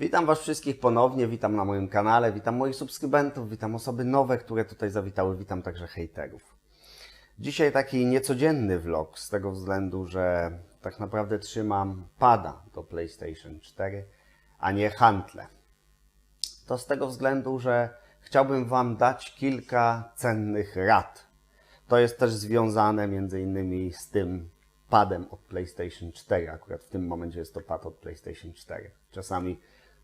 Witam Was wszystkich ponownie, witam na moim kanale, witam moich subskrybentów, witam osoby nowe, które tutaj zawitały, witam także hejterów. Dzisiaj taki niecodzienny vlog z tego względu, że tak naprawdę trzymam pada do PlayStation 4, a nie hantle. To z tego względu, że chciałbym Wam dać kilka cennych rad. To jest też związane między innymi z tym padem od PlayStation 4. Akurat w tym momencie jest to pad od PlayStation 4. Czasami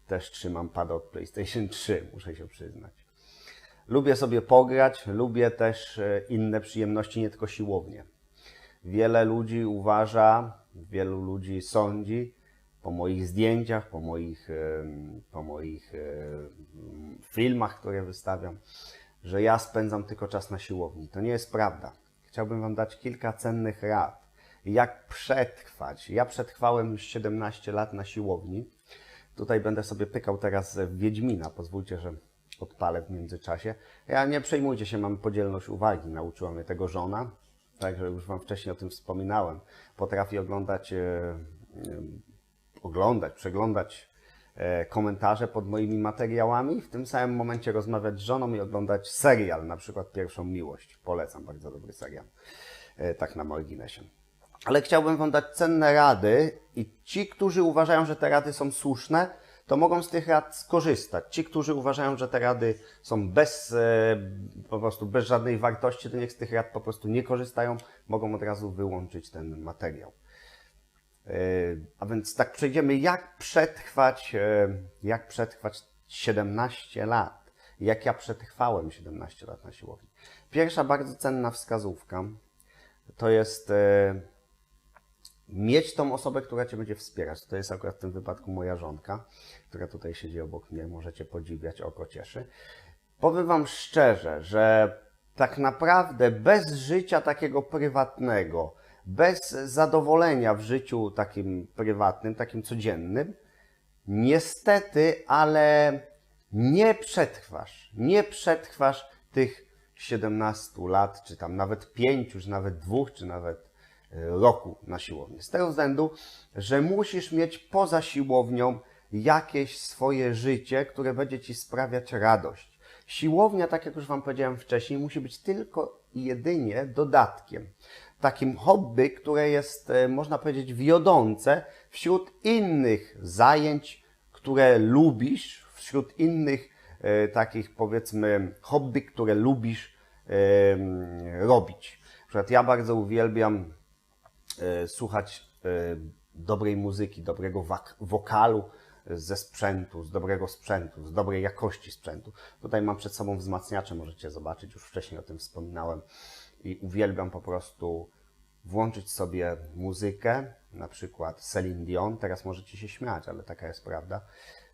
też trzymam pada od PlayStation 3, muszę się przyznać. Lubię sobie pograć, lubię też e, inne przyjemności, nie tylko siłownie. Wiele ludzi uważa, wielu ludzi sądzi, po moich zdjęciach, po moich, em, po moich em, filmach, które wystawiam, że ja spędzam tylko czas na siłowni. To nie jest prawda. Chciałbym Wam dać kilka cennych rad, jak przetrwać. Ja przetrwałem już 17 lat na siłowni. Tutaj będę sobie pykał teraz w Wiedźmina. Pozwólcie, że odpalę w międzyczasie. Ja nie przejmujcie się, mam podzielność uwagi. Nauczyła mnie tego żona. Także już Wam wcześniej o tym wspominałem. Potrafię oglądać, e, e, oglądać, przeglądać e, komentarze pod moimi materiałami. W tym samym momencie rozmawiać z żoną i oglądać serial, na przykład Pierwszą Miłość. Polecam, bardzo dobry serial. Tak na marginesie. Ale chciałbym Wam dać cenne rady i ci, którzy uważają, że te rady są słuszne, to mogą z tych rad skorzystać. Ci, którzy uważają, że te rady są bez, e, po prostu bez żadnej wartości, to niech z tych rad po prostu nie korzystają, mogą od razu wyłączyć ten materiał. E, A więc tak przejdziemy, jak przetrwać, e, jak przetrwać 17 lat. Jak ja przetrwałem 17 lat na siłowni. Pierwsza bardzo cenna wskazówka to jest mieć tą osobę, która Cię będzie wspierać. To jest akurat w tym wypadku moja żonka, która tutaj siedzi obok mnie. Możecie podziwiać, oko cieszy. Powiem Wam szczerze, że tak naprawdę bez życia takiego prywatnego, bez zadowolenia w życiu takim prywatnym, takim codziennym, niestety, ale nie przetrwasz. Nie przetrwasz tych 17 lat, czy tam nawet 5, czy nawet 2, czy nawet roku na siłowni. Z tego względu, że musisz mieć poza siłownią jakieś swoje życie, które będzie ci sprawiać radość. Siłownia, tak jak już Wam powiedziałem wcześniej, musi być tylko i jedynie dodatkiem. Takim hobby, które jest, e, można powiedzieć, wiodące wśród innych zajęć, które lubisz, wśród innych e, takich powiedzmy hobby, które lubisz e, robić. Na przykład ja bardzo uwielbiam e, słuchać e, dobrej muzyki, dobrego wokalu ze sprzętu, z dobrego sprzętu, z dobrej jakości sprzętu. Tutaj mam przed sobą wzmacniacze, możecie zobaczyć, już wcześniej o tym wspominałem i uwielbiam po prostu włączyć sobie muzykę, na przykład Celine Dion, teraz możecie się śmiać, ale taka jest prawda.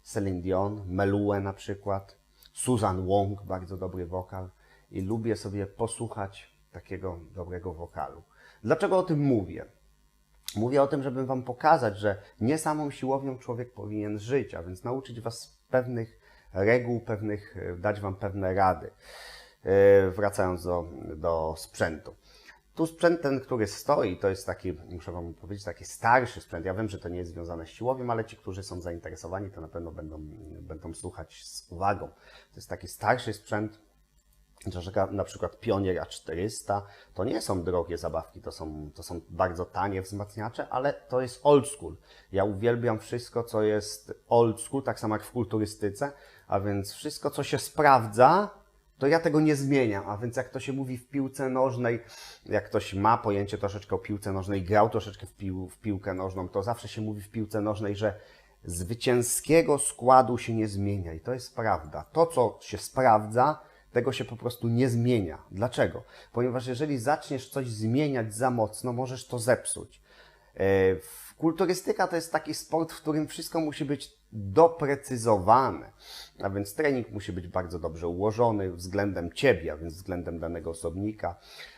Celine Dion, Meluę na przykład, Susan Wong, bardzo dobry wokal i lubię sobie posłuchać takiego dobrego wokalu. Dlaczego o tym mówię? Mówię o tym, żeby Wam pokazać, że nie samą siłownią człowiek powinien żyć, a więc nauczyć Was pewnych reguł, pewnych, e, dać Wam pewne rady. E, Wracając do, do sprzętu. Tu sprzęt ten, który stoi, to jest taki, muszę Wam powiedzieć, taki starszy sprzęt. Ja wiem, że to nie jest związane z siłownią, ale ci, którzy są zainteresowani, to na pewno będą, będą słuchać z uwagą. To jest taki starszy sprzęt, Troszeczkę na przykład Pionier A400 to nie są drogie zabawki, to są, to są bardzo tanie wzmacniacze, ale to jest old school. Ja uwielbiam wszystko, co jest old school, tak samo jak w kulturystyce, a więc wszystko, co się sprawdza, to ja tego nie zmieniam. A więc jak to się mówi w piłce nożnej, jak ktoś ma pojęcie troszeczkę o piłce nożnej, grał troszeczkę w, pił, w piłkę nożną, to zawsze się mówi w piłce nożnej, że zwycięskiego składu się nie zmienia. I to jest prawda. To, co się sprawdza, tego się po prostu nie zmienia. Dlaczego? Ponieważ jeżeli zaczniesz coś zmieniać za mocno, możesz to zepsuć. E, Kulturystyka to jest taki sport, w którym wszystko musi być doprecyzowane. A więc trening musi być bardzo dobrze ułożony względem ciebie, a więc względem danego osobnika.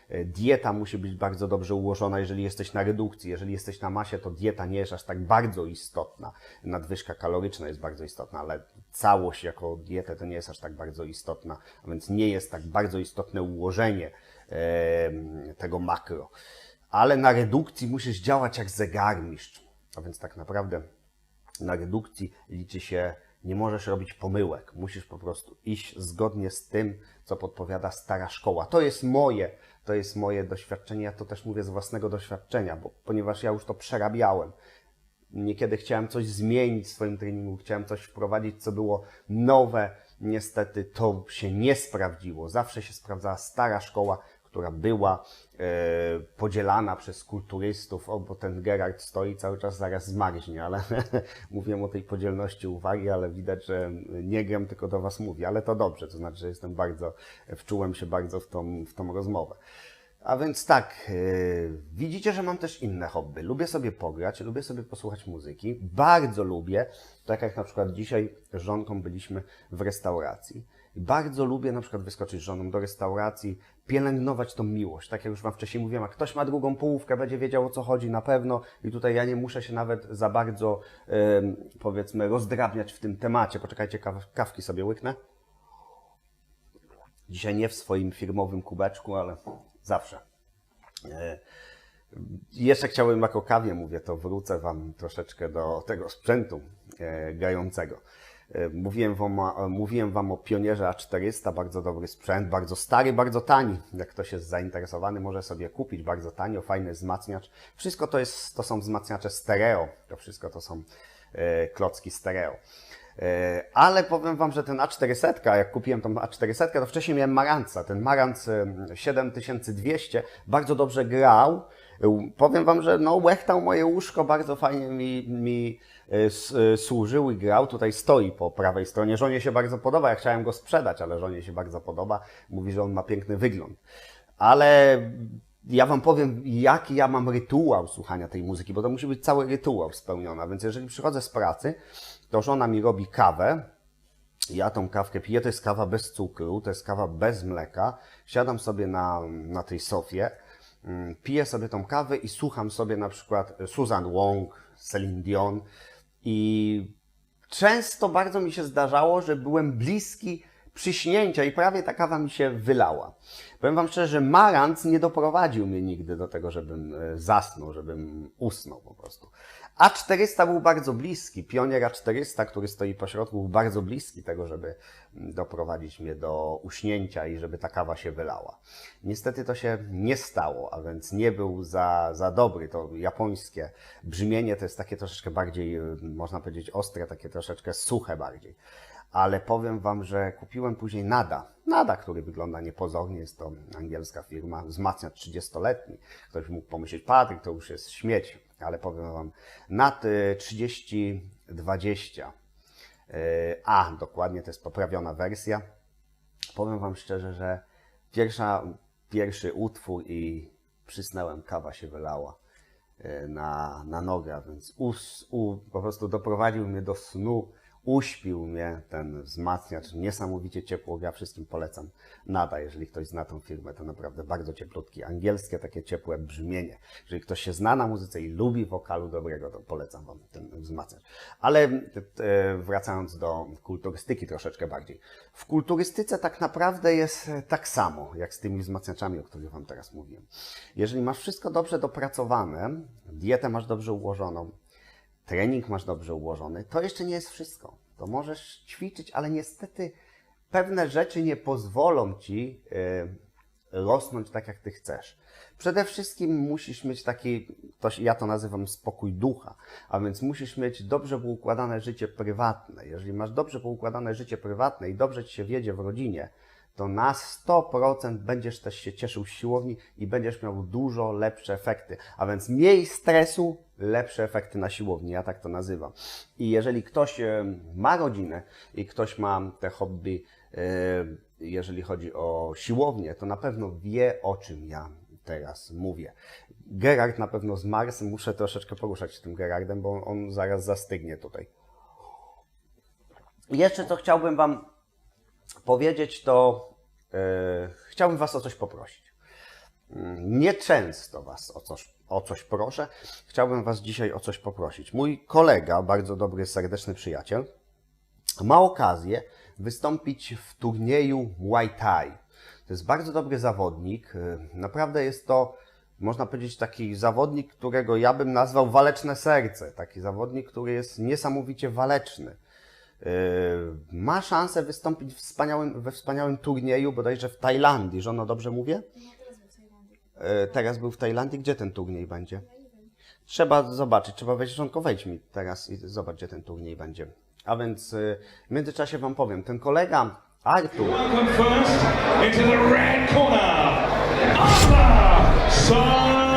E, Dieta musi być bardzo dobrze ułożona, jeżeli jesteś na redukcji. Jeżeli jesteś na masie, to dieta nie jest aż tak bardzo istotna. Nadwyżka kaloryczna jest bardzo istotna, ale całość jako dietę to nie jest aż tak bardzo istotna, a więc nie jest tak bardzo istotne ułożenie tego makro. Ale na redukcji musisz działać jak zegarmistrz. A więc tak naprawdę na redukcji liczy się Nie możesz robić pomyłek. Musisz po prostu iść zgodnie z tym, co podpowiada stara szkoła. To jest moje, to jest moje doświadczenie. Ja to też mówię z własnego doświadczenia, bo ponieważ ja już to przerabiałem. Niekiedy chciałem coś zmienić w swoim treningu, chciałem coś wprowadzić, co było nowe. Niestety to się nie sprawdziło. Zawsze się sprawdzała stara szkoła, która była e, podzielana przez kulturystów, o, bo ten Gerard stoi cały czas zaraz zmarznie, ale mówiłem o tej podzielności uwagi, ale widać, że nie gram, tylko do Was mówię, ale to dobrze, to znaczy, że jestem bardzo, wczułem się bardzo w tą, w tą rozmowę. A więc tak, yy, widzicie, że mam też inne hobby. Lubię sobie pograć, lubię sobie posłuchać muzyki. Bardzo lubię, tak jak na przykład dzisiaj z żonką byliśmy w restauracji. Bardzo lubię na przykład wyskoczyć z żoną do restauracji, pielęgnować tą miłość. Tak jak już Wam wcześniej mówiłem, jak ktoś ma drugą połówkę, będzie wiedział o co chodzi na pewno i tutaj ja nie muszę się nawet za bardzo, powiedzmy, rozdrabniać w tym temacie. Poczekajcie, kaw kawki sobie łyknę. Dzisiaj nie w swoim firmowym kubeczku, ale zawsze. E, Jeszcze chciałbym, jako kawie mówię, to wrócę Wam troszeczkę do tego sprzętu e, grającego. E, Mówiłem wam, o- mówiłem Wam o Pionierze A400, bardzo dobry sprzęt, bardzo stary, bardzo tani. Jak ktoś jest zainteresowany, może sobie kupić bardzo tanio, fajny wzmacniacz. Wszystko to, jest, to są wzmacniacze stereo, to wszystko to są e, klocki stereo. E, Ale powiem Wam, że ten A400, jak kupiłem tą A400, to wcześniej miałem Maranca. Ten Maranc em, 7200 bardzo dobrze grał. E, Powiem Wam, że no, łechtał moje łóżko, bardzo fajnie mi, mi e, e, służył i grał. Tutaj stoi po prawej stronie. Żonie się bardzo podoba. Ja chciałem go sprzedać, ale żonie się bardzo podoba. Mówi, że on ma piękny wygląd. Ale ja Wam powiem, jaki ja mam rytuał słuchania tej muzyki, bo to musi być cały rytuał spełniony. A Więc jeżeli przychodzę z pracy, to żona mi robi kawę, ja tą kawkę piję, to jest kawa bez cukru, to jest kawa bez mleka. Siadam sobie na, na tej sofie, mm, piję sobie tą kawę i słucham sobie na przykład Susan Wong, Celine Dion i często bardzo mi się zdarzało, że byłem bliski przyśnięcia i prawie ta kawa mi się wylała. Powiem Wam szczerze, że Maranc nie doprowadził mnie nigdy do tego, żebym e, zasnął, żebym usnął po prostu. A400 był bardzo bliski. Pionier A400, który stoi po środku, był bardzo bliski tego, żeby mm, doprowadzić mnie do uśnięcia i żeby ta kawa się wylała. Niestety to się nie stało, a więc nie był za, za dobry. To japońskie brzmienie to jest takie troszeczkę bardziej, y, można powiedzieć, ostre, takie troszeczkę suche bardziej. Ale powiem Wam, że kupiłem później Nada. Nada, który wygląda niepozornie, jest to angielska firma, wzmacniacz 30-letni. Ktoś mógł pomyśleć, Patryk, to już jest śmieć, ale powiem Wam, NAT y, 3020. Y, A, dokładnie, to jest poprawiona wersja. Powiem Wam szczerze, że pierwsza, pierwszy utwór i przysnęłem, kawa się wylała y, na, na nogę, więc us, u, po prostu doprowadził mnie do snu, uśpił mnie ten wzmacniacz, niesamowicie ciepło, ja wszystkim polecam. Nada, jeżeli ktoś zna tą firmę, to naprawdę bardzo cieplutki, angielskie takie ciepłe brzmienie. Jeżeli ktoś się zna na muzyce i lubi wokalu dobrego, to polecam Wam ten wzmacniacz. Ale e, wracając do kulturystyki troszeczkę bardziej. W kulturystyce tak naprawdę jest e, tak samo, jak z tymi wzmacniaczami, o których Wam teraz mówiłem. Jeżeli masz wszystko dobrze dopracowane, dietę masz dobrze ułożoną, trening masz dobrze ułożony, to jeszcze nie jest wszystko. To możesz ćwiczyć, ale niestety pewne rzeczy nie pozwolą ci y, rosnąć tak, jak ty chcesz. Przede wszystkim musisz mieć taki, to, ja to nazywam spokój ducha, a więc musisz mieć dobrze poukładane życie prywatne. Jeżeli masz dobrze poukładane życie prywatne i dobrze ci się wiedzie w rodzinie, to na 100% będziesz też się cieszył z siłowni i będziesz miał dużo lepsze efekty. A więc mniej stresu, lepsze efekty na siłowni, ja tak to nazywam. I jeżeli ktoś e, ma rodzinę i ktoś ma te hobby, e, jeżeli chodzi o siłownię, to na pewno wie o czym ja teraz mówię. Gerard na pewno z Mars, muszę troszeczkę poruszać się tym Gerardem, bo on zaraz zastygnie tutaj. Jeszcze co chciałbym Wam powiedzieć, to e, chciałbym Was o coś poprosić. Mm, Nieczęsto Was o coś, o coś proszę. Chciałbym Was dzisiaj o coś poprosić. Mój kolega, bardzo dobry, serdeczny przyjaciel, ma okazję wystąpić w turnieju Muay Thai. To jest bardzo dobry zawodnik. e, Naprawdę jest to, można powiedzieć, taki zawodnik, którego ja bym nazwał waleczne serce. Taki zawodnik, który jest niesamowicie waleczny. Ma szansę wystąpić w wspaniałym, we wspaniałym turnieju, bodajże w Tajlandii. Żono, dobrze mówię? E, Teraz był w Tajlandii. Gdzie ten turniej będzie? Trzeba zobaczyć, trzeba wejść, żonko, wejdź mi teraz i zobacz, gdzie ten turniej będzie. A więc y, w międzyczasie Wam powiem, ten kolega Artur, Welcome first into the red corner, Arthur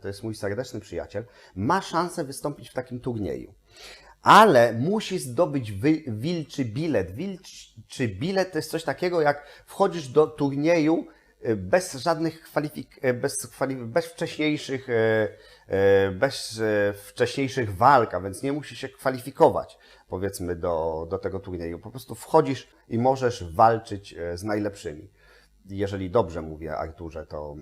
to jest mój serdeczny przyjaciel, ma szansę wystąpić w takim turnieju. Ale musi zdobyć wy, wilczy bilet. Wilczy bilet to jest coś takiego, jak wchodzisz do turnieju y, bez żadnych kwalifik, y, bez, bez wcześniejszych, y, bez wcześniejszych walk, a więc nie musisz się kwalifikować, powiedzmy, do, do tego turnieju. Po prostu wchodzisz i możesz walczyć z najlepszymi. Jeżeli dobrze mówię, Arturze, to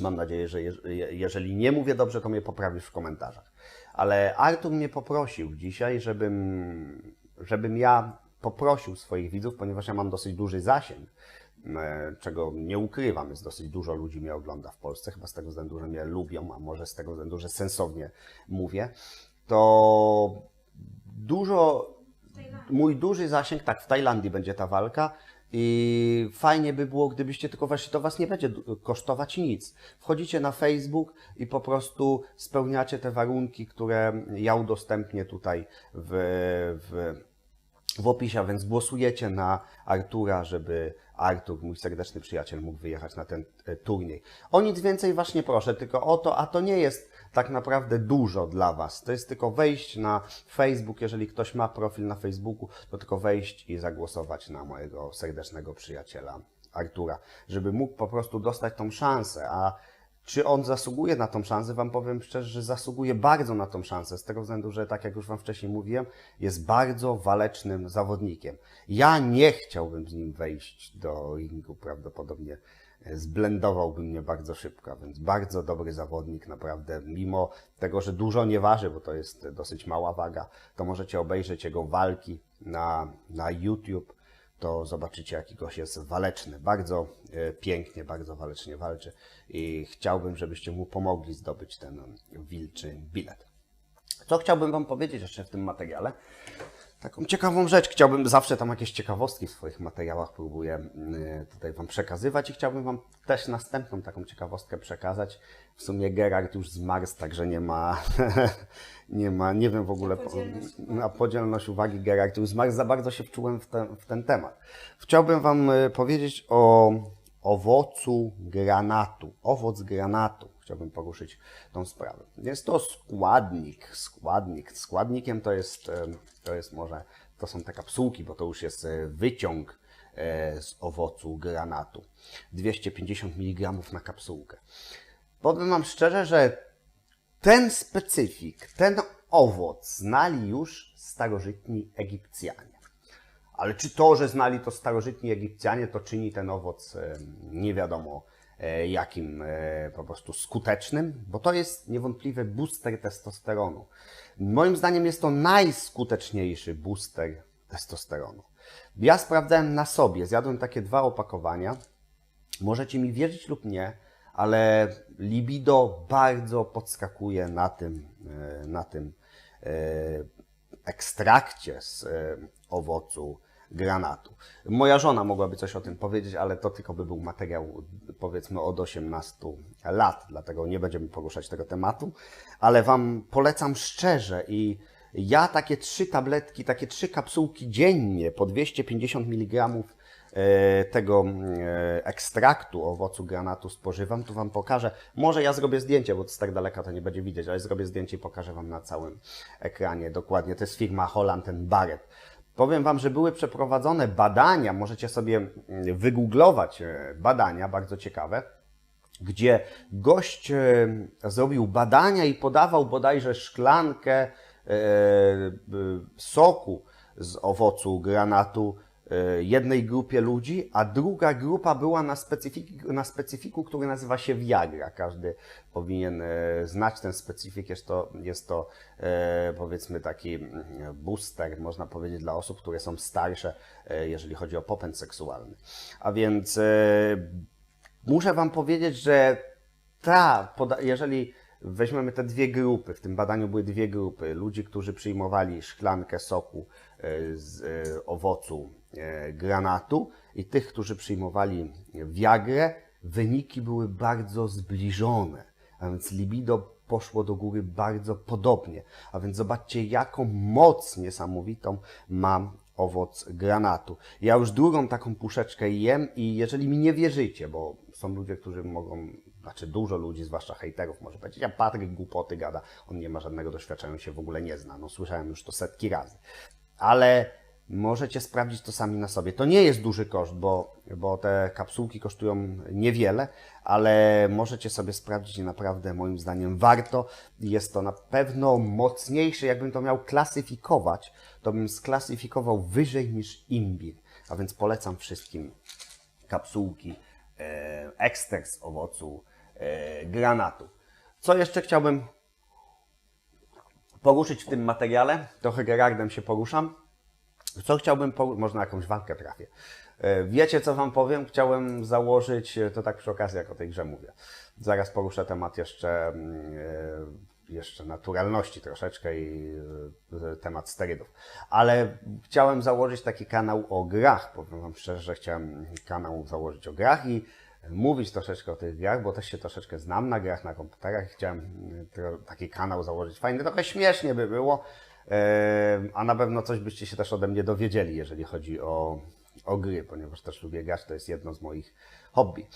Mam nadzieję, że je, je- jeżeli nie mówię dobrze, to mnie poprawisz w komentarzach. Ale Artur mnie poprosił dzisiaj, żebym, żebym ja poprosił swoich widzów, ponieważ ja mam dosyć duży zasięg, e, czego nie ukrywam, jest dosyć dużo ludzi mnie ogląda w Polsce, chyba z tego względu, że mnie lubią, a może z tego względu, że sensownie mówię, to dużo, mój duży zasięg, tak, w Tajlandii będzie ta walka i fajnie by było, gdybyście tylko właśnie to was nie będzie kosztować nic. Wchodzicie na Facebook i po prostu spełniacie te warunki, które ja udostępnię tutaj w, w, w opisie, a więc głosujecie na Artura, żeby Artur, mój serdeczny przyjaciel, mógł wyjechać na ten e, turniej. O nic więcej was nie proszę, tylko o to, a to nie jest tak naprawdę dużo dla was. To jest tylko wejść na Facebook, jeżeli ktoś ma profil na Facebooku, to tylko wejść i zagłosować na mojego serdecznego przyjaciela Artura, żeby mógł po prostu dostać tą szansę, a czy on zasługuje na tą szansę? Wam powiem szczerze, że zasługuje bardzo na tą szansę, z tego względu, że tak jak już Wam wcześniej mówiłem, jest bardzo walecznym zawodnikiem. Ja nie chciałbym z nim wejść do ringu, prawdopodobnie zblendowałby mnie bardzo szybko, więc bardzo dobry zawodnik, naprawdę, mimo tego, że dużo nie waży, bo to jest dosyć mała waga, to możecie obejrzeć jego walki na, na YouTube to zobaczycie, jaki gość jest waleczny. Bardzo e, pięknie, bardzo walecznie walczy i chciałbym, żebyście mu pomogli zdobyć ten wilczy bilet. Co chciałbym Wam powiedzieć jeszcze w tym materiale? Taką ciekawą rzecz. Chciałbym zawsze tam jakieś ciekawostki w swoich materiałach próbuję y, tutaj Wam przekazywać i chciałbym Wam też następną taką ciekawostkę przekazać. W sumie Gerard już zmarł, także nie ma, nie ma, nie wiem w ogóle, Podzielność na podzielność uwagi Gerard już zmarł, za bardzo się wczułem w ten, w ten temat. Chciałbym Wam y, powiedzieć o owocu granatu. Owoc granatu. Chciałbym poruszyć tą sprawę. Jest to składnik, składnik. Składnikiem to jest, e, to jest może, to są te kapsułki, bo to już jest e, wyciąg e, z owocu granatu. 250 mg na kapsułkę. powiem Wam szczerze, że ten specyfik, ten owoc znali już starożytni Egipcjanie. Ale czy to, że znali to starożytni Egipcjanie, to czyni ten owoc nie wiadomo jakim e, po prostu skutecznym? Bo to jest niewątpliwie booster testosteronu. Moim zdaniem jest to najskuteczniejszy booster testosteronu. Ja sprawdzałem na sobie, zjadłem takie dwa opakowania. Możecie mi wierzyć lub nie, ale libido bardzo podskakuje na tym, e, na tym e, ekstrakcie z e, owocu granatu. Moja żona mogłaby coś o tym powiedzieć, ale to tylko by był materiał powiedzmy od 18 lat, dlatego nie będziemy poruszać tego tematu, ale Wam polecam szczerze i ja takie trzy tabletki, takie trzy kapsułki dziennie po 250 mg e, tego e, ekstraktu owocu granatu spożywam, tu Wam pokażę. Może ja zrobię zdjęcie, bo z tak daleka to nie będzie widzieć, ale zrobię zdjęcie i pokażę Wam na całym ekranie dokładnie. To jest firma Holland Barrett. Powiem Wam, że były przeprowadzone badania, możecie sobie mm, wygooglować e, badania, bardzo ciekawe, gdzie gość e, zrobił badania i podawał bodajże szklankę e, soku z owocu granatu jednej grupie ludzi, a druga grupa była na, specyfik, na specyfiku, który nazywa się Viagra. Każdy powinien e, znać ten specyfik. Jest to, jest to e, powiedzmy taki mm, booster, można powiedzieć, dla osób, które są starsze, e, jeżeli chodzi o popęd seksualny. A więc e, muszę Wam powiedzieć, że ta, jeżeli weźmiemy te dwie grupy, w tym badaniu były dwie grupy, ludzi, którzy przyjmowali szklankę soku e, z e, owocu e, granatu i tych, którzy przyjmowali Viagrę, wyniki były bardzo zbliżone, a więc libido poszło do góry bardzo podobnie. A więc zobaczcie, jaką moc niesamowitą ma owoc granatu. Ja już drugą taką puszeczkę jem i jeżeli mi nie wierzycie, bo są ludzie, którzy mogą, znaczy dużo ludzi, zwłaszcza hejterów, może powiedzieć, a Patryk głupoty gada, on nie ma żadnego doświadczenia, on się w ogóle nie zna. No słyszałem już to setki razy. Ale możecie sprawdzić to sami na sobie. To nie jest duży koszt, bo, bo te kapsułki kosztują niewiele, ale możecie sobie sprawdzić i naprawdę moim zdaniem warto. Jest to na pewno mocniejsze, jakbym to miał klasyfikować, to bym sklasyfikował wyżej niż imbir. A więc polecam wszystkim kapsułki, e, ekstrakt z owocu e, granatu. Co jeszcze chciałbym poruszyć w tym materiale? Trochę Gerardem się poruszam. Co chciałbym, poruszyć? może na jakąś walkę trafię. E, Wiecie, co Wam powiem? Chciałem założyć, e, to tak przy okazji, jak o tej grze mówię. Zaraz poruszę temat jeszcze, mm, e, jeszcze naturalności troszeczkę i temat sterydów. Ale chciałem założyć taki kanał o grach. Powiem Wam szczerze, że chciałem kanał założyć o grach i mówić troszeczkę o tych grach, bo też się troszeczkę znam na grach, na komputerach. Chciałem taki kanał założyć fajny, trochę śmiesznie by było, a na pewno coś byście się też ode mnie dowiedzieli, jeżeli chodzi o, o gry, ponieważ też lubię grać, to jest jedno z moich hobby.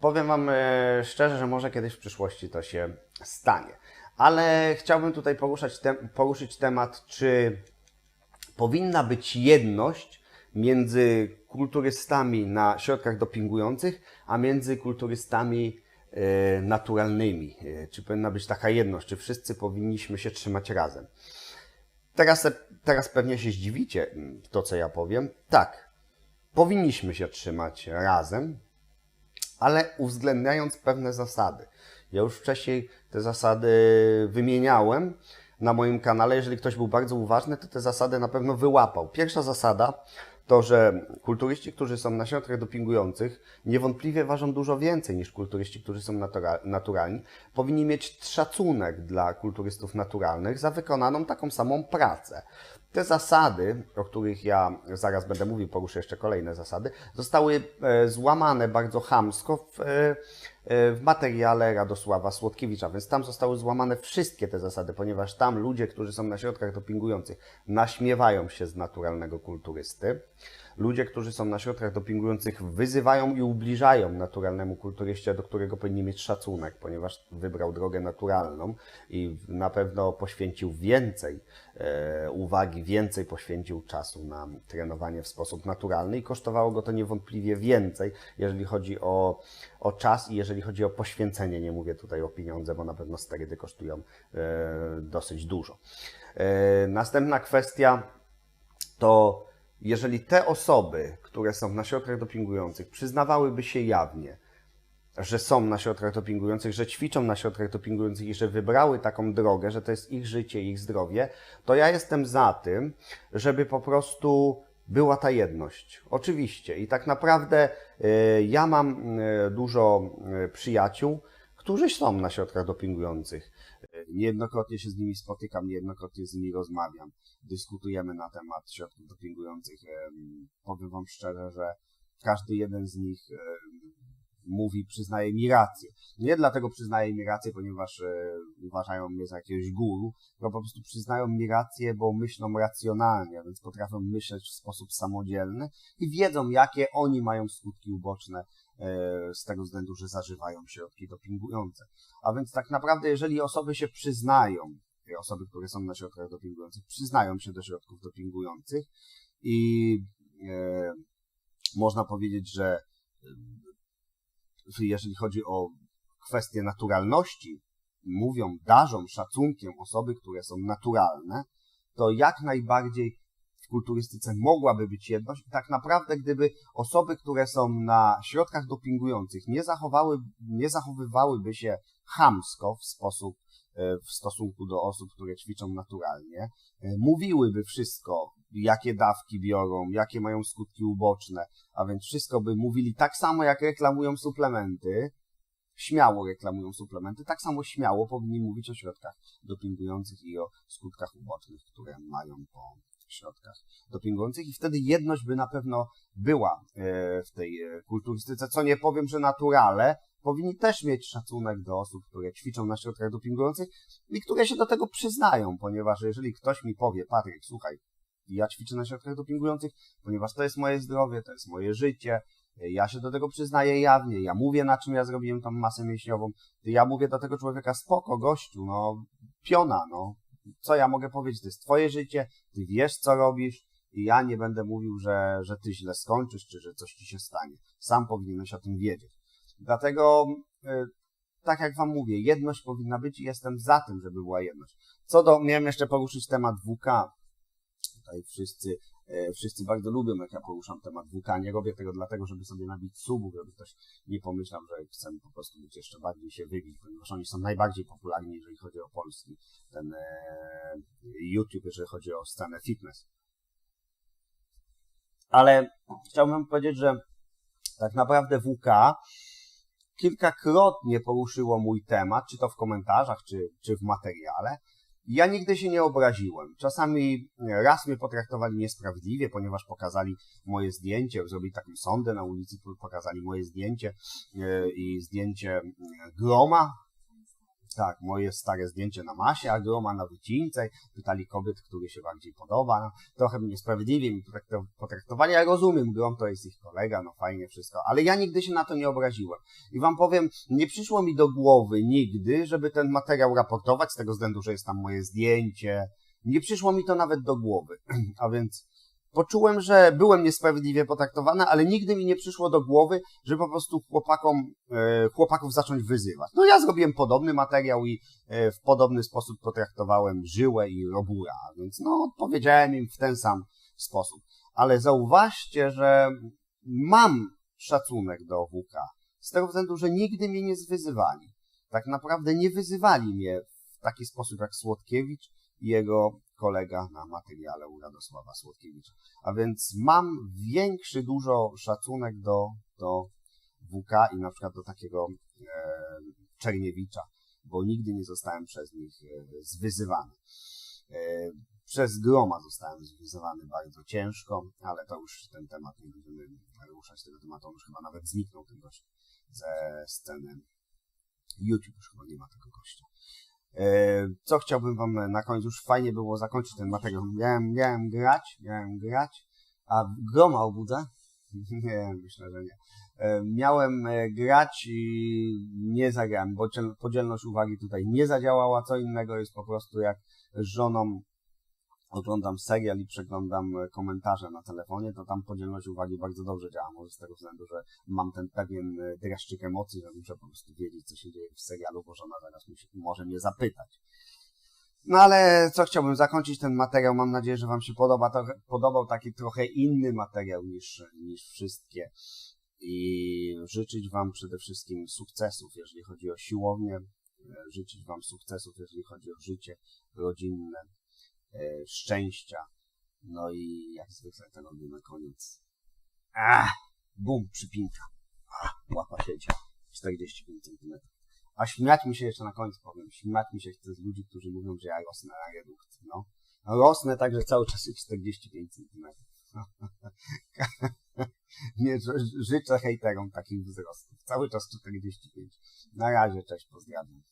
Powiem Wam e, szczerze, że może kiedyś w przyszłości to się stanie. Ale chciałbym tutaj poruszać te, poruszyć temat, czy powinna być jedność między kulturystami na środkach dopingujących, a między kulturystami e, naturalnymi. E, Czy powinna być taka jedność? Czy wszyscy powinniśmy się trzymać razem? Teraz, teraz pewnie się zdziwicie mm, to, co ja powiem. Tak, powinniśmy się trzymać razem, ale uwzględniając pewne zasady. Ja już wcześniej te zasady wymieniałem na moim kanale. Jeżeli ktoś był bardzo uważny, to te zasady na pewno wyłapał. Pierwsza zasada to, że kulturyści, którzy są na środkach dopingujących, niewątpliwie ważą dużo więcej niż kulturyści, którzy są natura- naturalni. Powinni mieć szacunek dla kulturystów naturalnych za wykonaną taką samą pracę. Te zasady, o których ja zaraz będę mówił, poruszę jeszcze kolejne zasady, zostały e, złamane bardzo chamsko w, e, w materiale Radosława Słodkiewicza, więc tam zostały złamane wszystkie te zasady, ponieważ tam ludzie, którzy są na środkach dopingujących, naśmiewają się z naturalnego kulturysty. Ludzie, którzy są na środkach dopingujących, wyzywają i ubliżają naturalnemu kulturyście, do którego powinni mieć szacunek, ponieważ wybrał drogę naturalną i na pewno poświęcił więcej e, uwagi, więcej poświęcił czasu na trenowanie w sposób naturalny i kosztowało go to niewątpliwie więcej, jeżeli chodzi o, o czas i jeżeli chodzi o poświęcenie. Nie mówię tutaj o pieniądze, bo na pewno sterydy kosztują e, dosyć dużo. E, następna kwestia to jeżeli te osoby, które są na środkach dopingujących, przyznawałyby się jawnie, że są na środkach dopingujących, że ćwiczą na środkach dopingujących i że wybrały taką drogę, że to jest ich życie, ich zdrowie, to ja jestem za tym, żeby po prostu była ta jedność. Oczywiście. I tak naprawdę y, ja mam y, dużo y, przyjaciół, którzy są na środkach dopingujących. Y, Niejednokrotnie się z nimi spotykam, niejednokrotnie z nimi rozmawiam. Dyskutujemy na temat środków dopingujących. Powiem Wam szczerze, że każdy jeden z nich mówi, przyznaje mi rację. Nie dlatego przyznaje mi rację, ponieważ e, uważają mnie za jakiegoś guru, tylko po prostu przyznają mi rację, bo myślą racjonalnie, więc potrafią myśleć w sposób samodzielny i wiedzą, jakie oni mają skutki uboczne e, z tego względu, że zażywają środki dopingujące. A więc tak naprawdę, jeżeli osoby się przyznają, te osoby, które są na środkach dopingujących, przyznają się do środków dopingujących i e, można powiedzieć, że jeżeli chodzi o kwestie naturalności, mówią, darzą szacunkiem osoby, które są naturalne, to jak najbardziej w kulturystyce mogłaby być jedność. Tak naprawdę, gdyby osoby, które są na środkach dopingujących, nie, zachowały, nie zachowywałyby się chamsko w sposób, e, w stosunku do osób, które ćwiczą naturalnie, e, mówiłyby wszystko, jakie dawki biorą, jakie mają skutki uboczne, a więc wszystko by mówili tak samo, jak reklamują suplementy, śmiało reklamują suplementy, tak samo śmiało powinni mówić o środkach dopingujących i o skutkach ubocznych, które mają po środkach dopingujących. I wtedy jedność by na pewno była e, w tej e, kulturystyce, co nie powiem, że naturale powinni też mieć szacunek do osób, które ćwiczą na środkach dopingujących i które się do tego przyznają, ponieważ jeżeli ktoś mi powie, Patryk, słuchaj, ja ćwiczę na środkach dopingujących, ponieważ to jest moje zdrowie, to jest moje życie, ja się do tego przyznaję jawnie, ja mówię na czym ja zrobiłem tą masę mięśniową, ja mówię do tego człowieka, spoko, gościu, no, piona, no, co ja mogę powiedzieć, to jest twoje życie, ty wiesz co robisz. I ja nie będę mówił, że, że ty źle skończysz, czy że coś ci się stanie. Sam powinieneś o tym wiedzieć. Dlatego, y, tak jak wam mówię, jedność powinna być i jestem za tym, żeby była jedność. Co do, miałem jeszcze poruszyć temat WK, tutaj wszyscy, e, wszyscy bardzo lubią, jak ja poruszam temat WK. Nie robię tego dlatego, żeby sobie nabić subów, żeby ktoś nie pomyślał, że chcę po prostu być jeszcze bardziej się wybić, ponieważ oni są najbardziej popularni, jeżeli chodzi o polski ten e, YouTube, jeżeli chodzi o scenę fitness. Ale chciałbym powiedzieć, że tak naprawdę WK kilkakrotnie poruszyło mój temat, czy to w komentarzach, czy, czy w materiale. Ja nigdy się nie obraziłem. Czasami raz mnie potraktowali niesprawiedliwie, ponieważ pokazali moje zdjęcie, zrobili taką sondę na ulicy, pokazali moje zdjęcie e, i zdjęcie e, groma. Tak, moje stare zdjęcie na masie, a groma na wycince. Pytali kobiet, który się bardziej podoba. No, trochę niesprawiedliwie mi potraktow- potraktowali. Ja rozumiem, grom to jest ich kolega, no fajnie wszystko, ale ja nigdy się na to nie obraziłem. I wam powiem, nie przyszło mi do głowy nigdy, żeby ten materiał raportować z tego względu, że jest tam moje zdjęcie. Nie przyszło mi to nawet do głowy. A więc poczułem, że byłem niesprawiedliwie potraktowany, ale nigdy mi nie przyszło do głowy, że po prostu chłopakom, e, chłopaków zacząć wyzywać. No ja zrobiłem podobny materiał i e, w podobny sposób potraktowałem Żyłę i Robura, więc no powiedziałem im w ten sam sposób. Ale zauważcie, że mam szacunek do WK. Z tego względu, że nigdy mnie nie zwyzywali. Tak naprawdę nie wyzywali mnie w taki sposób jak Słodkiewicz i jego kolega na materiale u Radosława Słodkiewicza. A więc mam większy dużo szacunek do, do WK i na przykład do takiego e, Czerniewicza, bo nigdy nie zostałem przez nich e, zwyzywany. E, przez Groma zostałem zwyzywany bardzo ciężko, ale to już ten temat nie będziemy ruszać tego tematu, on już chyba nawet zniknął ten gość ze sceny YouTube, już chyba nie ma tego gościa. E, Co chciałbym wam na końcu, już fajnie było zakończyć ten materiał. Miałem, miałem grać, miałem grać, A groma obudzę? Nie, myślę, że nie. E, Miałem e, grać i nie zagrałem, bo dziel- podzielność uwagi tutaj nie zadziałała. Co innego jest po prostu jak żoną oglądam serial i przeglądam e, komentarze na telefonie, to tam podzielność uwagi bardzo dobrze działa. Może z tego względu, że mam ten pewien e, dreszczyk emocji, że muszę po prostu wiedzieć, co się dzieje w serialu, bo żona zaraz musi, może mnie zapytać. No ale co chciałbym zakończyć ten materiał. Mam nadzieję, że Wam się podoba. To, podobał taki trochę inny materiał niż, niż wszystkie. I życzyć Wam przede wszystkim sukcesów, jeżeli chodzi o siłownię. e, Życzyć Wam sukcesów, jeżeli chodzi o życie rodzinne, szczęścia. No i jak zwykle to robię na koniec. Ah, bum, przypinka. Ah, łapa siedzi. 45 cm. A śmiać mi się jeszcze na koniec powiem. Śmiać mi się chce z ludzi, którzy mówią, że ja rosnę na redukcji. No. Rosnę tak, że cały czas jest 45 cm. Nie, ży- życzę hejterom takich wzrostów. Cały czas 45. Na razie, cześć, pozdrawiam.